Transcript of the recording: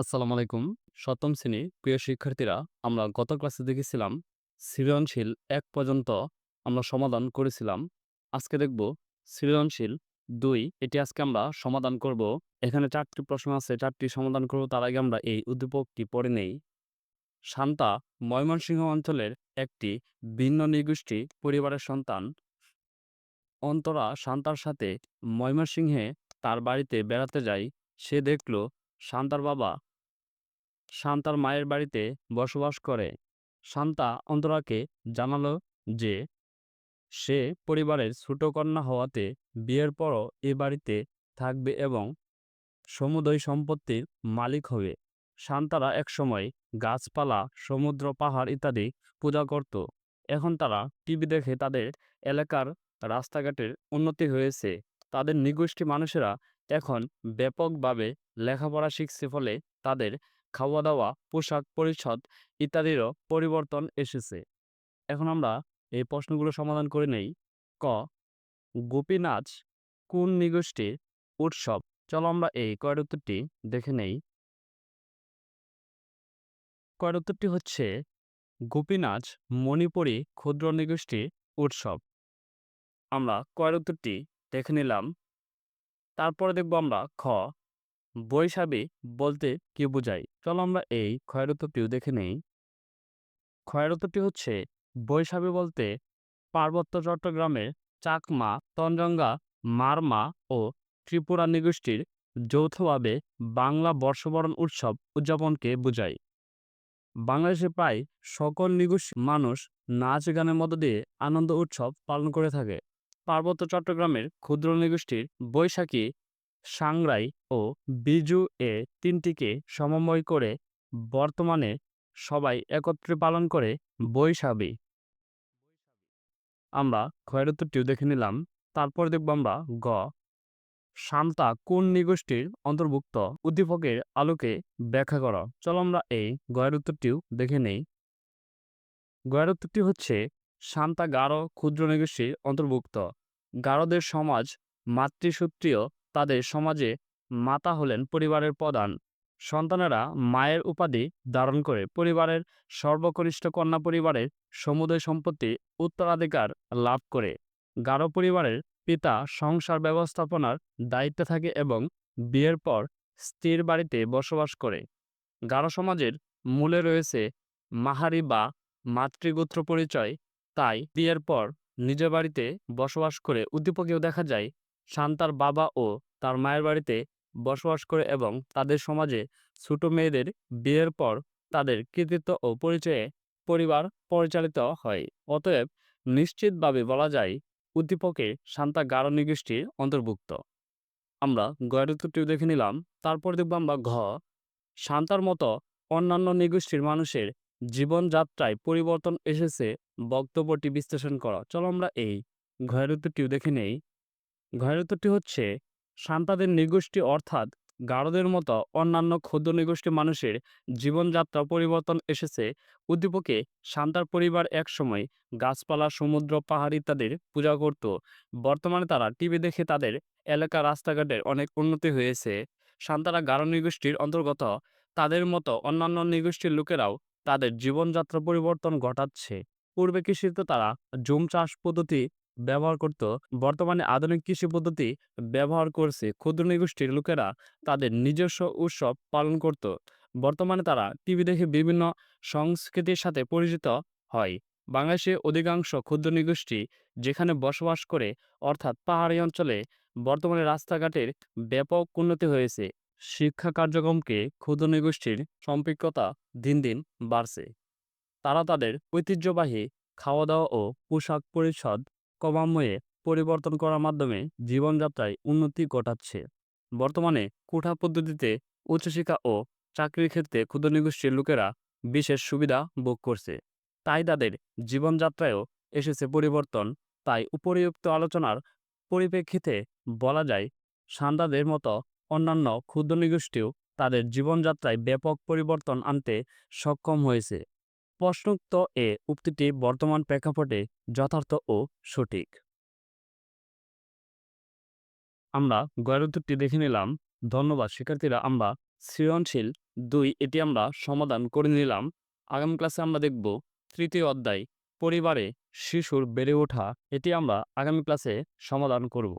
আসসালামু আলাইকুম। সপ্তম শ্রেণি প্রিয় শিক্ষার্থীরা, আমরা গত ক্লাসে দেখেছিলাম সৃজনশীল এক পর্যন্ত আমরা সমাধান করেছিলাম। আজকে দেখব সৃজনশীল দুই, এটি আজকে আমরা সমাধান করব। এখানে চারটি প্রশ্ন আছে, চারটি সমাধান করব, তার আগে আমরা এই উদ্দীপকটি পড়ে নেই। শান্তা, ময়মনসিংহ অঞ্চলের একটি ভিন্ন নিগোষ্ঠী পরিবারের সন্তান। অন্তরা শান্তার সাথে ময়মনসিংহে তার বাড়িতে বেড়াতে যায়। সে দেখল শান্তার বাবা শান্তার মায়ের বাড়িতে বসবাস করে। শান্তা অন্তরাকে জানালো যে, সে পরিবারের ছোট কন্যা হওয়াতে বিয়ের পরও এ বাড়িতে থাকবে এবং সমুদয় সম্পত্তির মালিক হবে। শান্তারা একসময় গাছপালা, সমুদ্র, পাহাড় ইত্যাদি পূজা করত। এখন তারা টিভি দেখে তাদের এলাকার রাস্তাঘাটের উন্নতি হয়েছে। তাদের নিগোষ্ঠী মানুষেরা এখন ব্যাপকভাবে লেখাপড়া শিখছে ফলে তাদের খাওয়া দাওয়া পোশাক পরিচ্ছদ ইত্যাদিরও পরিবর্তন এসেছে। এখন আমরা এই প্রশ্নগুলো সমাধান করে নেই। ক গোপী নাচ কোন নিগোষ্ঠীর উৎসব? চলো আমরা এই কয়ের উত্তরটি দেখে নেই। কয়ের উত্তরটি হচ্ছে গোপী নাচ মণিপুরী ক্ষুদ্র নিগোষ্ঠীর উৎসব। আমরা কয়ের উত্তরটি দেখে নিলাম। তারপরে দেখব আমরা খ বৈশাখী বলতে কি বোঝায়? চলো আমরা এই ক্ষয়ের উত্তরটিও দেখে নেই। ক্ষয়রতটি হচ্ছে বৈশাখী বলতে পার্বত্য চট্টগ্রামের চাকমা তঞ্জঙ্গা মারমা ও ত্রিপুরা নিগোষ্ঠীর যৌথভাবে বাংলা বর্ষবরণ উৎসব উদযাপনকে বোঝায়। বাংলাদেশে প্রায় সকল নিগোষ্ঠী মানুষ নাচ গানের মধ্য দিয়ে আনন্দ উৎসব পালন করে থাকে। পার্বত্য চট্টগ্রামের ক্ষুদ্র নিগোষ্ঠীর বৈশাখী সাংরাই ও বিজু এ তিনটিকে সমন্বয় করে বর্তমানে সবাই একত্রে পালন করে বৈশাখী আমরা ক্ষয়ের উত্তরটিও দেখে নিলাম, তারপর দেখব আমরা গ। শান্তা কোন নিগোষ্ঠীর অন্তর্ভুক্ত? উদ্দীপকের আলোকে ব্যাখ্যা করা। চলো আমরা এই গয়ের উত্তরটিও দেখে নেই। গয়ের উত্তরটি হচ্ছে শান্তা গারো ক্ষুদ্র নিগোষ্ঠীর অন্তর্ভুক্ত। গারোদের সমাজ মাতৃসূত্রীয় তাদের সমাজে মাতা হলেন পরিবারের প্রধান। সন্তানেরা মায়ের উপাধি ধারণ করে। পরিবারের সর্বকনিষ্ঠ কন্যা পরিবারের সমুদয় সম্পত্তি উত্তরাধিকার লাভ করে। গারো পরিবারের পিতা সংসার ব্যবস্থাপনার দায়িত্বে থাকে এবং বিয়ের পর স্ত্রীর বাড়িতে বসবাস করে। গারো সমাজের মূলে রয়েছে মাহারি বা মাতৃগোত্র পরিচয়। তাই বিয়ের পর নিজের বাড়িতে বসবাস করে উদ্দীপকেও দেখা যায় শান্তার বাবা ও তার মায়ের বাড়িতে বসবাস করে এবং তাদের সমাজে ছোট মেয়েদের বিয়ের পর তাদের কৃতিত্ব ও পরিচয়ে পরিবার পরিচালিত হয়। অতএব নিশ্চিতভাবে বলা যায় উদ্দীপকে শান্তা গারো নিগোষ্ঠীর অন্তর্ভুক্ত। আমরা গয়ের দেখে নিলাম। তারপর দেখব আমরা ঘ। শান্তার মতো অন্যান্য নিগোষ্ঠীর মানুষের জীবনযাত্রায় পরিবর্তন এসেছে বক্তব্যটি বিশ্লেষণ করা। চলো আমরা এই ঘয়ের দেখে নেই। ঘয়ের উত্তরটি হচ্ছে সান্তাদের নিগোষ্ঠী অর্থাৎ গারোদের মতো অন্যান্য ক্ষুদ্র নিগোষ্ঠী মানুষের জীবনযাত্রা পরিবর্তন এসেছে। উদ্দীপকে সান্তার পরিবার একসময় গাছপালা, সমুদ্র, পাহাড় ইত্যাদির পূজা করত। বর্তমানে তারা টিভি দেখে তাদের এলাকা রাস্তাঘাটের অনেক উন্নতি হয়েছে। সান্তারা গারো নিগোষ্ঠীর অন্তর্গত। তাদের মতো অন্যান্য নিগোষ্ঠীর লোকেরাও তাদের জীবনযাত্রা পরিবর্তন ঘটাচ্ছে। পূর্বে কৃষিতে তারা জুম চাষ পদ্ধতি ব্যবহার করত। বর্তমানে আধুনিক কৃষি পদ্ধতি ব্যবহার করছে ক্ষুদ্র নিগোষ্ঠীর লোকেরা তাদের নিজস্ব উৎসব পালন করত। বর্তমানে তারা টিভি দেখে বিভিন্ন সংস্কৃতির সাথে পরিচিত হয়। বাংলাদেশে অধিকাংশ ক্ষুদ্র নিগোষ্ঠী যেখানে বসবাস করে, অর্থাৎ পাহাড়ি অঞ্চলে বর্তমানে রাস্তাঘাটের ব্যাপক উন্নতি হয়েছে। শিক্ষা কার্যক্রমকে ক্ষুদ্র নিগোষ্ঠীর সম্পৃক্ততা দিন দিন বাড়ছে। তারা তাদের ঐতিহ্যবাহী খাওয়া দাওয়া ও পোশাক পরিচ্ছদ ক্রমান্বয়ে পরিবর্তন করার মাধ্যমে জীবনযাত্রায় উন্নতি ঘটাচ্ছে। বর্তমানে কোঠা পদ্ধতিতে উচ্চশিক্ষা ও চাকরির ক্ষেত্রে ক্ষুদ্র নিগোষ্ঠীর লোকেরা বিশেষ সুবিধা ভোগ করছে। তাই তাদের জীবনযাত্রায়ও এসেছে পরিবর্তন। তাই উপরিউক্ত আলোচনার পরিপ্রেক্ষিতে বলা যায় সান্দাদের মতো অন্যান্য ক্ষুদ্র নিগোষ্ঠীও তাদের জীবনযাত্রায় ব্যাপক পরিবর্তন আনতে সক্ষম হয়েছে। প্রশ্নোক্ত এ উক্তিটি বর্তমান প্রেক্ষাপটে যথার্থ ও সঠিক। আমরা গয়ের উত্তরটি দেখে নিলাম। ধন্যবাদ, শিক্ষার্থীরা, আমরা সৃজনশীল দুই, এটি আমরা সমাধান করে নিলাম। আগামী ক্লাসে আমরা দেখব তৃতীয় অধ্যায়, পরিবারে শিশুর বেড়ে ওঠা, এটি আমরা আগামী ক্লাসে সমাধান করব।